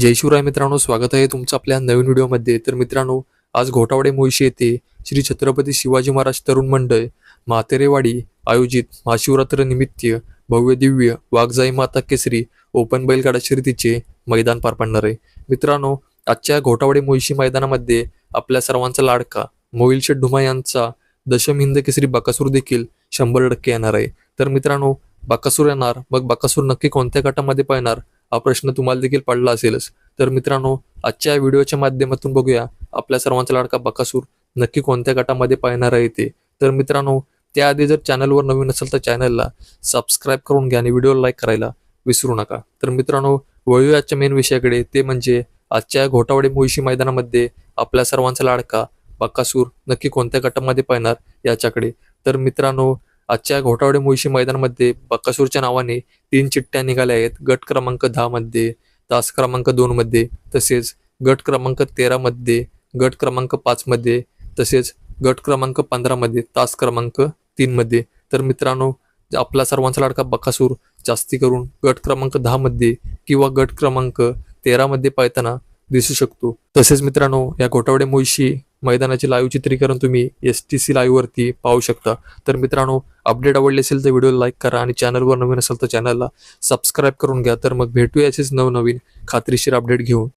जय शिवराय मित्रांनो स्वागत आहे तुमचं आपल्या नवीन व्हिडिओमध्ये. तर मित्रांनो आज घोटावडे मोहिशी येथे श्री छत्रपती शिवाजी महाराज तरुण मंडळ म्हातेरेवाडी आयोजित महाशिवरात्र निमित्त भव्य दिव्य वाघजाई माता केसरी ओपन बैलगाडा शर्यतीचे मैदान पार पडणार आहे. मित्रांनो आजच्या घोटावडे मोहिशी मैदानामध्ये आपल्या सर्वांचा लाडका मोहिल शेठ ढुमा यांचा दशम हिंद केसरी बकासूर देखील शंभर टक्के येणार आहे. तर मित्रांनो बकासूर येणार मग बकासूर नक्की कोणत्या गटामध्ये पळणार? हा प्रश्न तुम्हाला देखील पडला असेलच. तर मित्रांनो आजच्या व्हिडिओच्या माध्यमातून बघूया. आपल्या सर्वांचा लाडका बकासूर नक्की कोणत्या गटामध्ये पाहणार आहे ते. तर मित्रांनो त्याआधी जर चॅनलवर नवीन असेल तर चॅनलला सबस्क्राईब करून घ्या आणि व्हिडिओला लाईक करायला विसरू नका. तर मित्रांनो वळू आजच्या मेन विषयाकडे. ते म्हणजे आजच्या घोटावडे मुळशी मैदानामध्ये आपल्या सर्वांचा लाडका बकासूर नक्की कोणत्या गटामध्ये पाहणार याच्याकडे. तर मित्रांनो आजच्या घोटावडे मुळशी मैदानामध्ये बकासूरच्या नावाने तीन चिठ्ठ्या निघाल्या आहेत. गट क्रमांक दहामध्ये तास क्रमांक दोनमध्ये तसेच गट क्रमांक तेरामध्ये गट क्रमांक पाचमध्ये तसेच गट क्रमांक पंधरामध्ये तास क्रमांक तीनमध्ये तर मित्रांनो आपला सर्वांचा लाडका बकासूर जास्ती करून गट क्रमांक दहामध्ये किंवा गट क्रमांक तेरामध्ये पाळताना पाहताना दिसू शकतो. तसेच मित्रांनो या घोटावडे मुळशी मैदानाचे लाईव्ह चित्रीकरण तुम्ही एस टी सी लाईव्हवरती पाहू शकता. तर मित्रांनो अपडेट आवडले असेल तर व्हिडिओ लाईक करा आणि चॅनलवर नवीन असेल तर चॅनलला सबस्क्राईब करून घ्या. तर मग भेटूया असेच नवनवीन खात्रीशीर अपडेट घेऊन.